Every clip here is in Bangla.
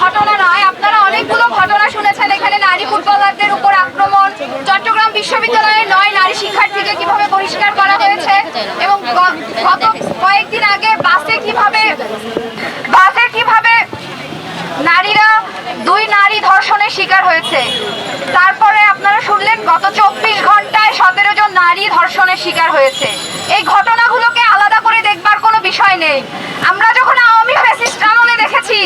ঘটনা নয়, আপনারা অনেকগুলো ঘটনা শুনেছেন এখানে নারী ফুটবলারদের উপর আক্রমণ। চট্টগ্রাম বিশ্ববিদ্যালয়ের নয় নারী শিক্ষার্থীকে কীভাবে বহিষ্কার করা হয়েছে এবং গত কয়েকদিন আগে বাসে কীভাবে বাসে কীভাবে নারীরা দুই নারী ধর্ষণের শিকার হয়েছে, তারপরে আপনারা শুনলেন গত চব্বিশ ঘন্টায় সতেরো জন নারী ধর্ষণের শিকার হয়েছে। এই ঘটনাগুলোকে আলাদা করে দেখবার কোনো বিষয় নেই। আমরা যখন আওয়ামী ফ্যাসিস্ট আমলে দেখেছি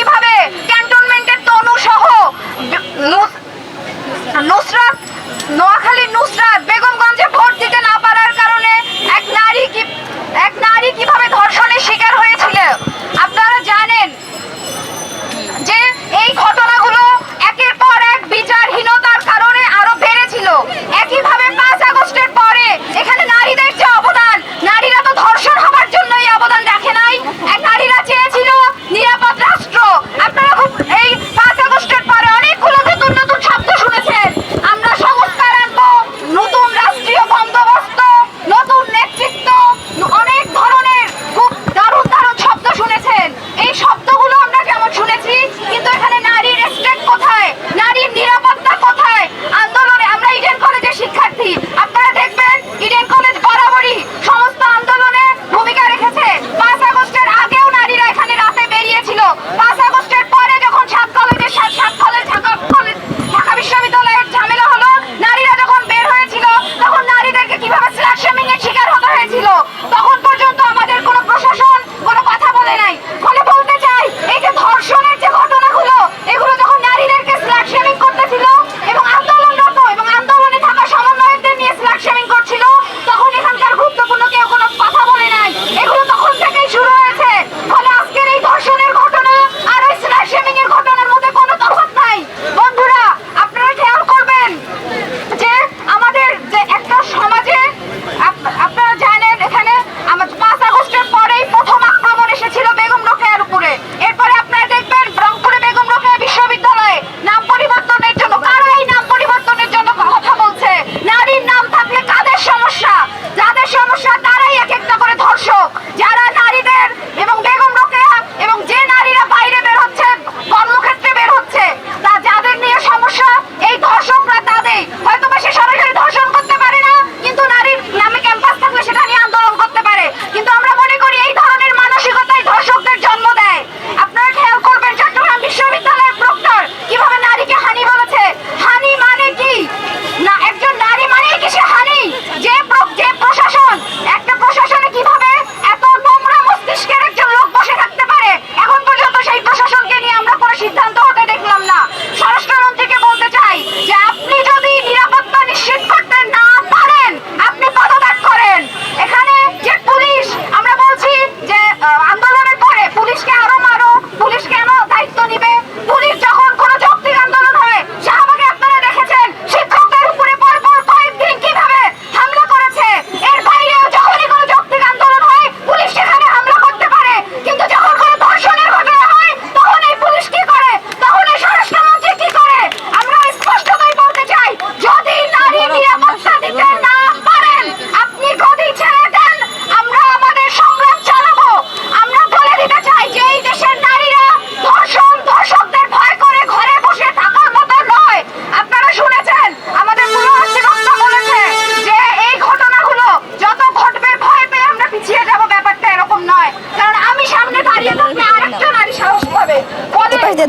কীভাবে ক্যান্টনমেন্টের তনু সহ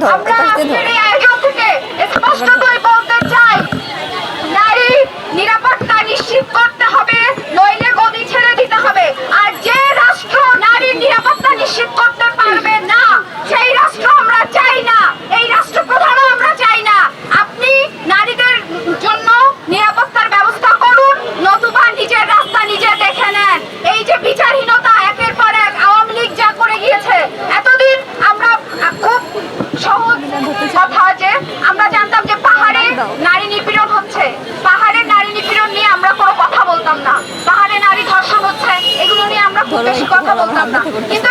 ধর আজকের করে বলতে চাই নারী নিরাপত্তা ধরো কথা বলতাম কিন্তু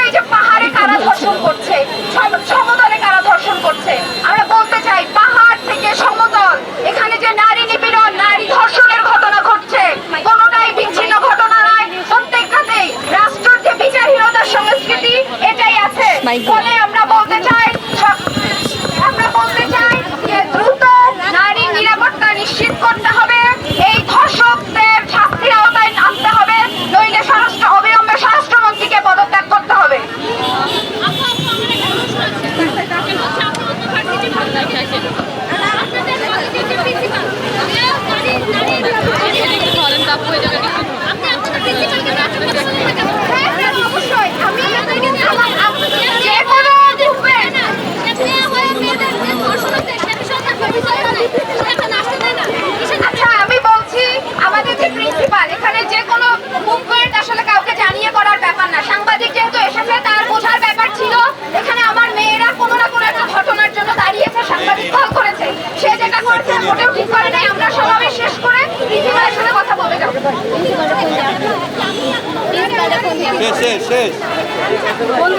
শেষ শেষ শেষ।